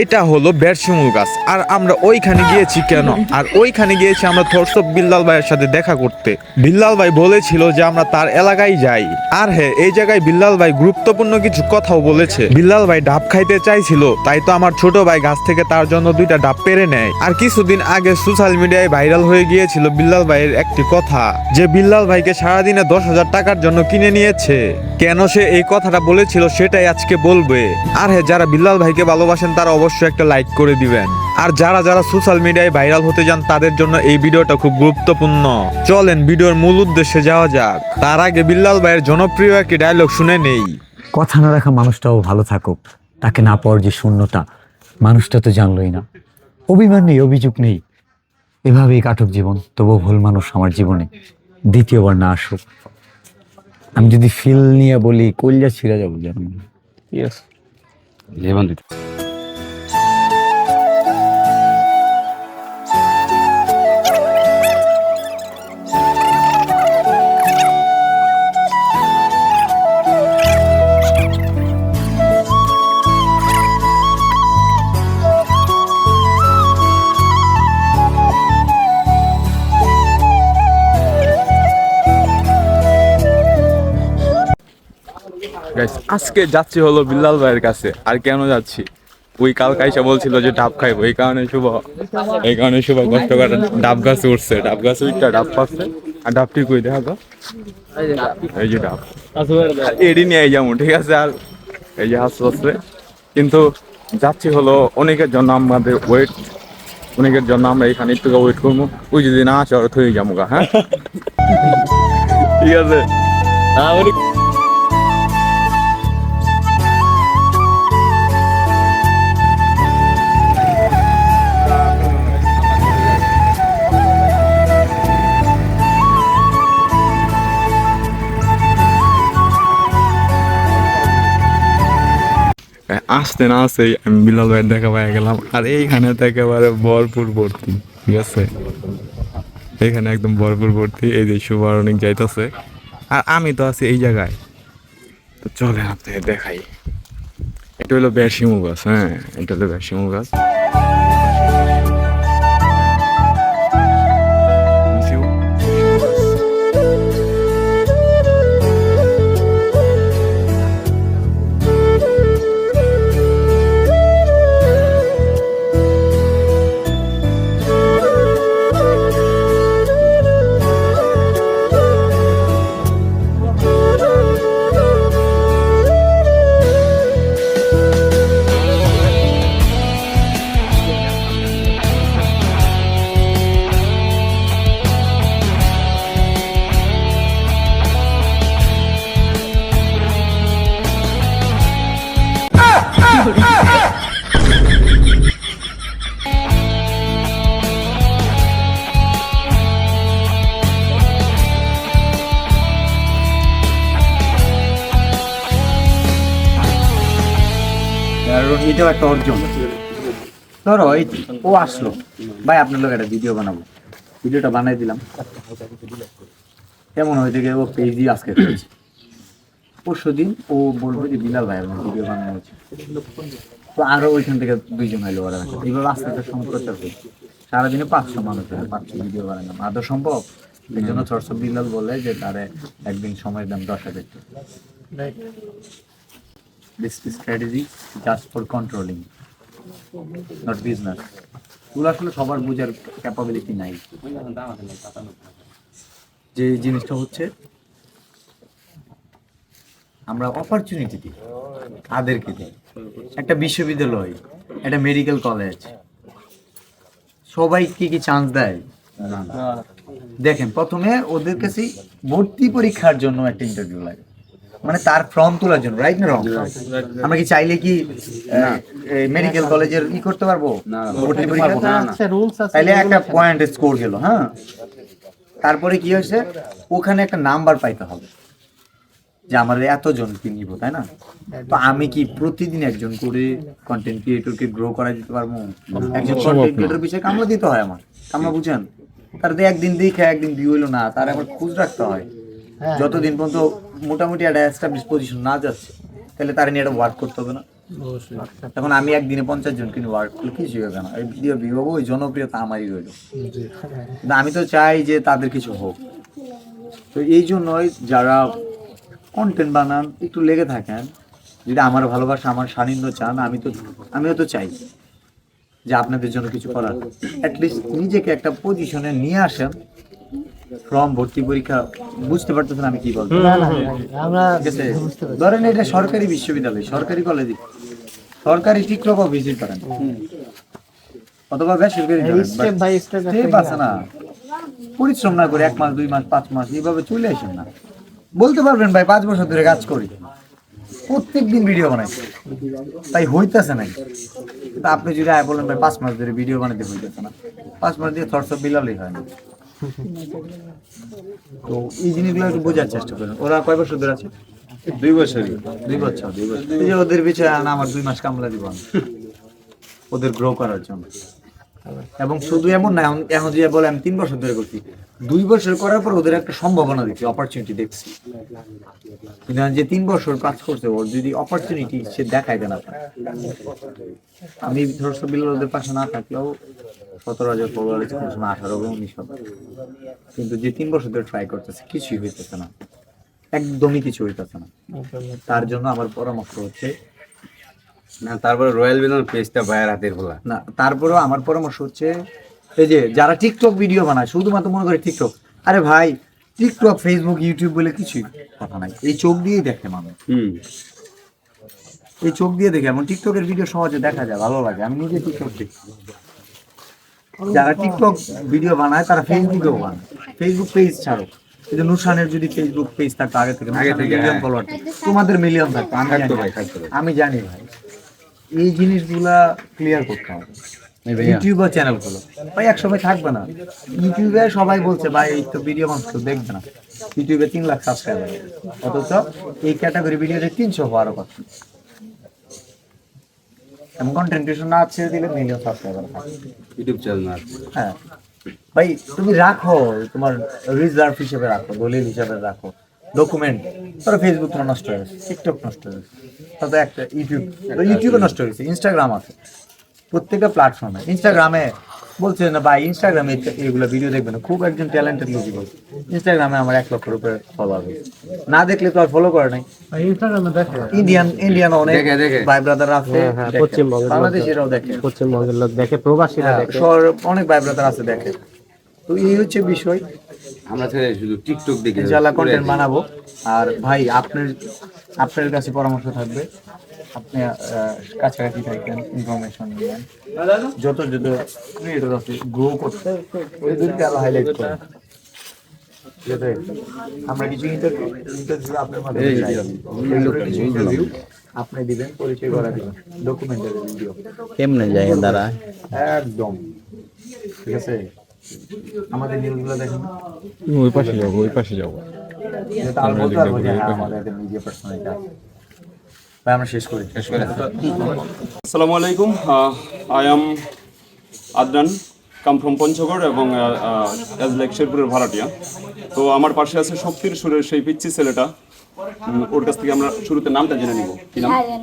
এটা হলো বেরশিমুল গাছ। আর আমরা ওইখানে গিয়েছি কেন? আর ওইখানে গিয়েছি আমরা থরসব বিল্লাল ভাইয়ের সাথে দেখা করতে। বিল্লাল ভাই বলেছিল যে আমরা তার এলাকায় যাই। আর হ্যাঁ এই জায়গায় বিল্লাল ভাই গুরুত্বপূর্ণ কিছু কথাও বলেছে। বিল্লাল ভাই ডাব খাইতে চাইছিল, তাই তো আমার ছোট ভাই গাছ থেকে তার জন্য দুইটা ডাব পেরে নেয়। আর কিছুদিন আগে সোশ্যাল মিডিয়ায় ভাইরাল হয়ে গিয়েছিল বিল্লাল ভাইয়ের একটি কথা, যে বিল্লাল ভাইকে সারাদিনে দশ হাজার টাকার জন্য কিনে নিয়েছে। কেন সে এই কথাটা বলেছিল সেটাই আজকে বলবে। আর হ্যাঁ যারা বিল্লাল ভাইকে ভালোবাসেন তারা অবশ্যই একটা লাইক করে দিবেন। আর যারা যারা সোশ্যাল মিডিয়ায় ভাইরাল হতে যান তাদের জন্য এই ভিডিওটা খুব গুরুত্বপূর্ণ। চলেন ভিডিওর মূল উদ্দেশ্যে যাওয়া যাক। তার আগে বিল্লাল ভাইয়ের জনপ্রিয় একটি ডায়লগ শুনে নেই। কথা না রাখা মানুষটাও ভালো থাকুক। তাকে না পাওয়ার যে শূন্যতা মানুষটা তো জানলই না। অভিমান নেই অভিযোগ নেই। এভাবেই কাটুক জীবন তবুও ভুল মানুষ আমার জীবনে দ্বিতীয়বার না আসুক। আমি যদি ফিল নিয়ে বলি কলজা ছিঁড়ে যাব যেন। আজকে যাচ্ছি হলো বিল্লাল ভাইয়ের কাছে। আর কেন যাচ্ছি? ওই কাল কাইসা বলছিল যে ডাব খাইবো। এই কারণে শুভ এই কারণে শুভ কষ্ট করে ডাব গাছ উঠছে। ডাব গাছ উঠটা ডাব পাচ্ছে আর ডাবটি কই দেখা তো? এই যে ডাব। এডি নিয়ে যাব ঠিক আছে? আর এই যে হাসতে হাসতে। কিন্তু যাচ্ছি হলো অনেকের জন্য আমাদের ওয়েট অনেকের জন্য আমরা এখানে একটু ওয়েট করব। ওই যদি না আসে ওরা থয়ে যাব গা, হ্যাঁ? ঠিক আছে? আসতে না আসতেই আমি বিলাল ভাইয়ের দেখা পাই গেলাম। আর এইখানে তো একেবারে ভরপুর ভর্তি, ঠিক আছে? এখানে একদম ভরপুর ভর্তি, এই যে অনেক যাইতেছে। আর আমি তো আছি এই জায়গায়। তো চলে আপনাকে দেখাই। এটা হলো বেশিমু গাছ হ্যাঁ এটা হলো বেশিমু গাছ। এটাও একটা অর্জন। ধরো এই ও আসলো। ভাই, আপনার লোক একটা ভিডিও বানাবো। ভিডিওটা বানাই দিলাম। কেমন হয়ে থেকে ও পেজই আজকে পরশু দিন ও বলব যে, বিলাল ভাই আমার ভিডিও বানানো হচ্ছে তো আরও ওইখান থেকে দুইজন হইল ওরা। এইভাবে আস্তে আস্তে সম্পর্ক চলবে সারাদিনে পাঁচশো মানুষ হয়, পাঁচশো ভিডিও বানালাম আদৌ সম্ভব? এই জন্য চর্চ বিলাল বলে যে, তারে একদিন সময় দাম দশ হাজার this strategy just for controlling not business এগুলো আসলে সবার বোঝার ক্যাপাবিলিটি নাই। যে জিনিসটা হচ্ছে, আমরা অপরচুনিটি দিই, তাদেরকে দিই। একটা বিশ্ববিদ্যালয়, একটা মেডিকেল কলেজ সবাই কি কি চান্স দেয়। দেখেন, প্রথমে ওদের কাছে ভর্তি পরীক্ষার জন্য একটা ইন্টারভিউ লাগে। মানে তার ফর্ম তোলার জন্য রাইট না রং আমরা কি চাইলে কি মেডিকেল কলেজের ই করতে পারব? ভর্তি পরীক্ষা? তাইলে একটা পয়েন্ট স্কোর গেল হ্যাঁ? তারপরে কি হয়েছে? ওখানে একটা নাম্বার পাইতে হবে। যে আমার এতজনকে নিব তাই না? তো আমি কি প্রতিদিন একজন করে কন্টেন্ট ক্রিয়েটরকে গ্রো করা দিতে পারব? একজন কন্টেন্ট ক্রিয়েটর বিষয়ে কামলা দিতে হয় আমার। কামলা বুঝেন? তার একদিন দেখে একদিন ভিউ হইল না তার আমার খোঁজ রাখতে হয়। যতদিন পর্যন্ত মোটামুটি একটা এস্টাবলিশ পজিশন না যাচ্ছে তাহলে তার নিয়ে একটা ওয়ার্ক করতে হবে না। এখন আমি একদিনে পঞ্চাশ জন কিনে ওয়ার্ক করলে কিছু হবে না। এই ভিডিও বিভাগ ওই জনপ্রিয়তা আমারই রইল। কিন্তু আমি তো চাই যে তাদের কিছু হোক। তো এই জন্যই যারা কন্টেন্ট বানান একটু লেগে থাকেন যদি আমার ভালোবাসা আমার সান্নিধ্য চান আমি তো আমিও তো চাই যে আপনাদের জন্য কিছু করার। অ্যাটলিস্ট নিজেকে একটা পজিশনে নিয়ে আসেন ফর্ম ভর্তি পরীক্ষা বুঝতে পারতেছেন আমি কি বলব আমরা ধরেন এটা সরকারি বিশ্ববিদ্যালয় সরকারি কলেজ সরকারি ভিজিট করেন অথবা বেসরকারি আছে না। পরিশ্রম না করে এক মাস দুই মাস পাঁচ মাস এইভাবে চলে আসেন না। বলতে পারবেন ভাই পাঁচ বছর ধরে কাজ করি। প্রত্যেক দিন ভিডিও বানাই। তাই হইতেছে নাই। আপনি যদি আয় বলেন ভাই পাঁচ মাস ধরে ভিডিও বানাইতে হইতেছে না। পাঁচ মাস দিয়ে থরসব বিলালেই হয় না। তো এই জিনিসগুলো একটু বোঝার চেষ্টা করেন। ওরা কয় বছর ধরে আছে? দুই বছরই। দুই বছর দুই বছর। এই যে ওদের পিছিয়ে আনা আমার দুই মাস কামলা দিব আমি। ওদের গ্রো করার জন্য। এবং শুধু এমন না এখন- যে বলে আমি তিন বছর ধরে করছি দুই বছর করার পর ওদের একটা সম্ভাবনা দেখছি অপরচুনিটি দেখছি। কিন্তু যে তিন বছর কাজ করছে ওর যদি অপরচুনিটি সে দেখায় দেন আপনার আমি বিল্লাল ওদের পাশে না থাকলেও সতেরো হাজার পনেরো হাজার কোনো সময় আঠারো উনিশ হবে। কিন্তু যে তিন বছর ধরে ট্রাই করতেছে কিছুই হইতেছে না। একদমই কিছু হইতেছে না। তার জন্য আমার পরামর্শ হচ্ছে না তারপরে রয়্যাল পেজটা ভাইয়ের হাতের খোলা না তারপরেও আমার পরামর্শ হচ্ছে এই যে যারা টিকটক ভিডিও বানায় শুধুমাত্র মনে করে টিকটক আরে ভাই টিকটক ফেসবুক ইউটিউব বলে কিছুই কথা নাই। এই চোখ দিয়েই দেখে মানুষ। হুম। এই চোখ দিয়ে দেখে এমন টিকটকের ভিডিও সহজে দেখা যায় ভালো লাগে। আমি নিজে টিকটক দেখি। যারা টিকটক ভিডিও বানায় তারা ফেসবুকেও বানায়। ফেসবুক পেজ ছাড়ো। যে নুসানের যদি ফেসবুক পেজ থাকতো আগে থেকে আগে থেকে, মিলিয়ন হ্যাঁ। ফলোয়ার তোমাদের মিলিয়ন থাকতো আমি জানি। ভাই, এই জিনিসগুলা ক্লিয়ার করতে হবে। এই ভাইয়া। ইউটিউব বা চ্যানেল ভাই এক সময় থাকবে না। ইউটিউবে সবাই বলছে ভাই এই তো ভিডিও মানুষ দেখবে না। ইউটিউবে তিন লাখ সাবস্ক্রাইবার অথচ এই ক্যাটাগরি ভিডিওতে তিনশো হওয়ারও কথা এবং কন্টেন্ট ক্রিয়েশন না ছেড়ে দিলে মিলিয়ন সাবস্ক্রাইবার থাকে। ইউটিউব চ্যানেল আছে। হ্যাঁ। ভাই তুমি রাখো তোমার রিজার্ভ হিসেবে রাখো দলিল হিসেবে রাখো। ডকুমেন্ট ধরো ফেসবুক নষ্ট হয়ে গেছে টিকটক নষ্ট হয়ে গেছে। তাতে একটা ইউটিউব ইউটিউবে নষ্ট হয়ে গেছে ইনস্টাগ্রাম আছে। প্রত্যেকটা প্ল্যাটফর্মে ইনস্টাগ্রামে বলছে না ভাই ইনস্টাগ্রামে এগুলো ভিডিও দেখবে না। খুব একজন ট্যালেন্টেড লোক বলছে। ইনস্টাগ্রামে আমার এক লক্ষের উপরে ফলোয়ার হয়েছে না দেখলে তো আর ফলো করে নাই। ইনস্টাগ্রামে দেখে। ইন্ডিয়ান ইন্ডিয়ান অনেক দেখে, দেখে। ভাই ব্রাদার আছে। হ্যাঁ, হ্যাঁ, দেখে। পশ্চিমবঙ্গের লোক বাংলাদেশিরাও দেখে। পশ্চিমবঙ্গের লোক দেখে প্রবাসীরা হ্যাঁ, দেখে। অনেক ভাই ব্রাদার আছে দেখে। তো এই হচ্ছে বিষয়। আমরা ছেড়ে শুধু টিকটক দেখি ইনশাআল্লাহ কন্টেন্ট বানাবো। আর ভাই আপনার আপনার কাছে পরামর্শ থাকবে। আপনি কাছাকাছি থাকবেন ইনফরমেশন নিবেন যত যত ক্রিয়েটর আছে গ্রো করতে আরও হাইলাইট করেন। আমরা কিছু ইন্টারভিউ ইন্টারভিউ আপনার মাধ্যমে আপনি দিবেন পরিচয় করা দিবেন ডকুমেন্টারি ভিডিও কেমনে যায় দাঁড়া একদম। ঠিক আছে? আমাদের নিউজগুলো দেখেন। ওই পাশে যাব ওই পাশে যাব। হ্যাঁ আমাদের মিডিয়া পার্সোনালিটি আছে। ভাই আমরা শেষ করি। আসসালামু আলাইকুম। I am Adnan come from Panchagarh এবং অ্যাজ লাইক শেরপুরের ভাড়াটিয়া। তো আমার পাশে আছে শক্তির সুরের সেই পিচ্ছি ছেলেটা। ওর কাছ থেকে আমরা শুরুতে নামটা জেনে নিব। কি নাম? শাহরিয়ার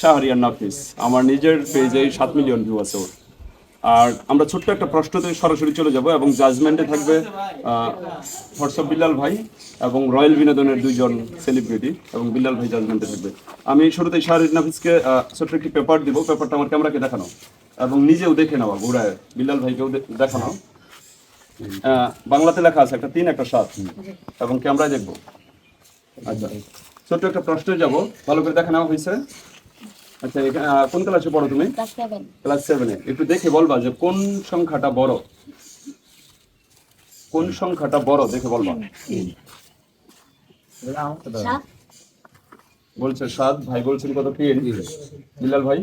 শাহরিয়ার নাফিস। আমার নিজের পেজে সাত মিলিয়ন ভিউ আছে ওর। আর আমরা ছোট্ট একটা প্রশ্নতে সরাসরি চলে যাব এবং জাজমেন্টে থাকবে হোয়াটসঅ্যাপ বিল্লাল ভাই এবং রয়্যাল বিনোদনের দুইজন সেলিব্রিটি এবং বিল্লাল ভাই জাজমেন্টে থাকবে। আমি শুরুতেই শাহরিয়ার নাফিসকে ছোট্ট একটি পেপার দিব। পেপারটা আমার ক্যামেরাকে দেখানো এবং নিজেও দেখে নেওয়া ঘুরায়। বিল্লাল ভাইকেও দেখানো। বাংলাতে লেখা আছে একটা তিন, একটা সাত। এবং ক্যামেরায় দেখব। আচ্ছা ছোট্ট একটা প্রশ্নে যাব। ভালো করে দেখা নেওয়া হয়েছে। আচ্ছা কোন ক্লাসে পড়ো তুমি? ক্লাস সেভেনে একটু দেখে বলবা যে কোন সংখ্যাটা বড়? কোন সংখ্যাটা বড়? দেখে বলবা। বলছে সাত। ভাই বলছেন কত? তিন। বিলাল ভাই?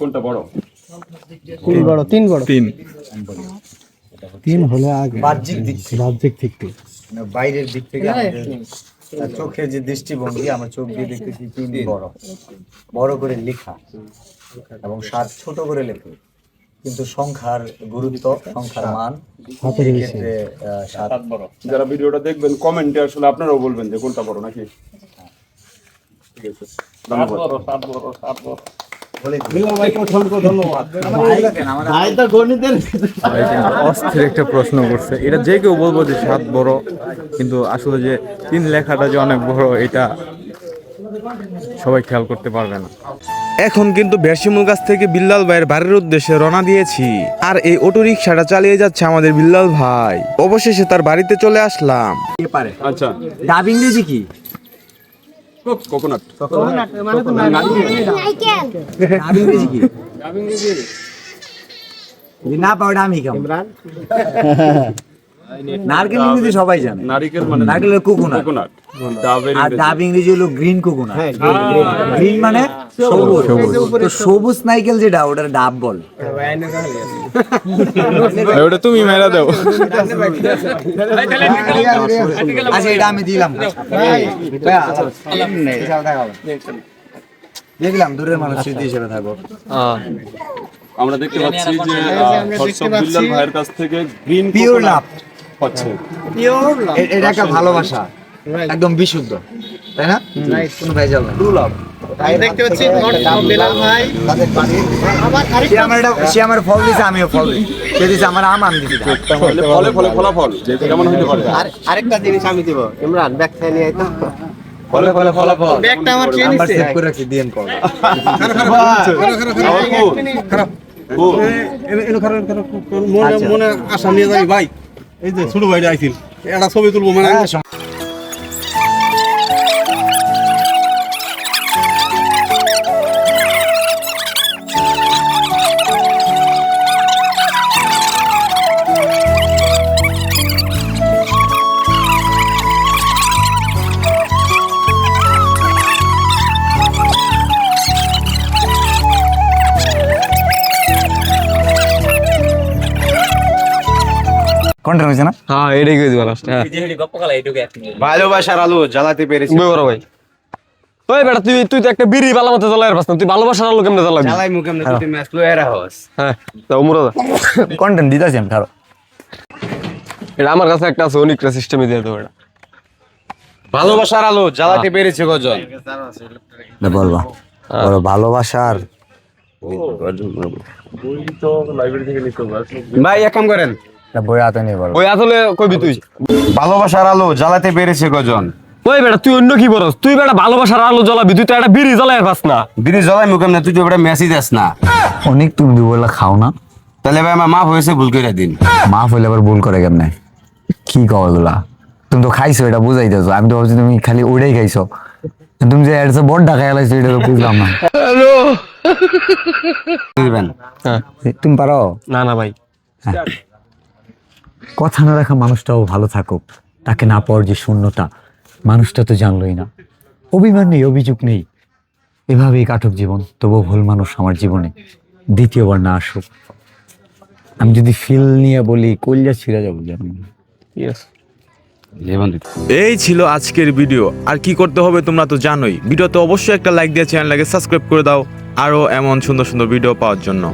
কোনটা বড়? তিন বড় তিন বড়। তিন। তিন হলে আগে বাহ্যিক দিক থেকে। বাহ্যিক দিক থেকে। বাইরের দিক থেকে আমাদের চোখের যে দৃষ্টিভঙ্গি আমার চোখ দিয়ে দেখতেছি তিন বড়। বড় করে লেখা এবং সাত ছোট করে লেখে। কিন্তু সংখ্যার গুরুত্ব সংখ্যার মান ক্ষেত্রে যারা ভিডিওটা দেখবেন কমেন্টে আসলে আপনারাও বলবেন যে কোনটা বড় নাকি? অস্থির একটা প্রশ্ন করছে। এটা যে কেউ বলব যে সাত বড় কিন্তু আসলে যে তিন লেখাটা যে অনেক বড় এটা সবাই খেয়াল করতে পারবে না। এখন কিন্তু বেরসিমুল গাছ থেকে বিল্লাল ভাইয়ের বাড়ির উদ্দেশ্যে রওনা দিয়েছি। আর এই অটো রিক্সাটা চালিয়ে যাচ্ছে আমাদের বিল্লাল ভাই। অবশেষে তার বাড়িতে চলে আসলাম। আচ্ছা। ডাব ইংরেজি কি? কোকোনাট ডাব ইংরেজি কি? যদি না পাও এটা আমি খাব। নারকেল ইংরেজি সবাই জানে। নারিকেল মানে নারকেল কোকোনাট কোকোনাট আর ডাব ইংরেজি হলো গ্রিন কোকোনাট গ্রিন মানে সবুজ। তো সবুজ। নাইকেল যেটা ওটার ডাব বল। ওটা তুমি মেরা দাও। আচ্ছা এটা আমি দিলাম। দেখলাম দূরের মানুষ স্মৃতি হিসেবে থাকো। আমরা দেখতে পাচ্ছি যে হর্ষব বিল্লাল ভাইয়ের কাছ থেকে গ্রিন পিওর লাভ এটা একটা ভালোবাসা। একদম বিশুদ্ধ তাই না? কোনো ভেজাল নাই দেখতে পাচ্ছি বেলাল ভাই। সে আমার এটা সে আমার ফল দিছে আমিও ফল দিই। সে দিছে আমার আম আমি দিছি। ফলে ফলে ফলাফল। কেমন হতে পারে। আরেকটা জিনিস আমি দিব। ইমরান ব্যাগ খাই নিয়ে আইতো ফলে ফলে ফলাফল। ব্যাগটা আমার নাম্বার নিচ্ছে সেভ করে রাখছি দিয়েন কল খারাপ খুব মনে মনে আশা নিয়ে যাই ভাই। এই যে ছোট ভাইটা আইছিল একটা ছবি তুলবো মানে কোনটা হয়েছে না? হ্যাঁ এটাই কই দিবা লাস্ট হ্যাঁ। ভালোবাসার আলো জ্বালাতে পেরেছি। বড় ভাই। ওই বেটা তুই তুই তো একটা বিড়ি বালা মতো জ্বালাই পাস না। তুই ভালোবাসার আলো কেমনে জ্বালাবি? জ্বালাই মুখে আমরা দুটি ম্যাচ লো এরা হস। হ্যাঁ তা উমরা দা কন্টেন্ট দিতেছি আমি এটা আমার কাছে একটা আছে অনেকটা সিস্টেমে দিয়ে দেবো এটা। ভালোবাসার আলো জ্বালাতে পেরেছে গজন বলবা। বড় ভালোবাসার ভাই এক কাম করেন। বই হাতে নিয়ে বলো। ওই আসলে কইবি তুই। ভালোবাসার আলো জ্বালাতে পেরেছে গজন ওই বেটা তুই অন্য কি বলস? তুই বেটা ভালোবাসার আলো জ্বালাবি তুই তো একটা বিড়ি জ্বালাই পাস না। বিড়ি জ্বালাই মুখে না তুই তো এবার মেসেজ আস না। অনেক তুমি দুবেলা খাও না। তাহলে ভাই আমার মাফ হয়েছে ভুল করে দিন। মা হইলে আবার ভুল করে কেমনে? কি কও এগুলা? তুমি তো খাইছো এটা বুঝাইতেছো। আমি তো ভাবছি তুমি খালি ওইটাই খাইছো। তুমি যে এর বড় ঢাকা গেলাইছো এটা তো বুঝলাম না। দিবেন হ্যাঁ তুমি পারো? না না ভাই। কথা না রাখা মানুষটাও ভালো থাকুক। তাকে না পাওয়ার যে শূন্যতা মানুষটা তো জানলই না। অভিমান নেই অভিযোগ নেই। এভাবেই কাটুক জীবন তবুও ভুল মানুষ আমার জীবনে। দ্বিতীয়বার না আসুক। আমি যদি ফিল নিয়ে বলি কলজা ছিঁড়ে যাব জানি ইয়েস এই ছিল আজকের ভিডিও। আর কি করতে হবে তোমরা তো জানোই। ভিডিওতে অবশ্যই একটা লাইক দিয়ে চ্যানেলটাকে সাবস্ক্রাইব করে দাও। আরও এমন সুন্দর সুন্দর ভিডিও পাওয়ার জন্য।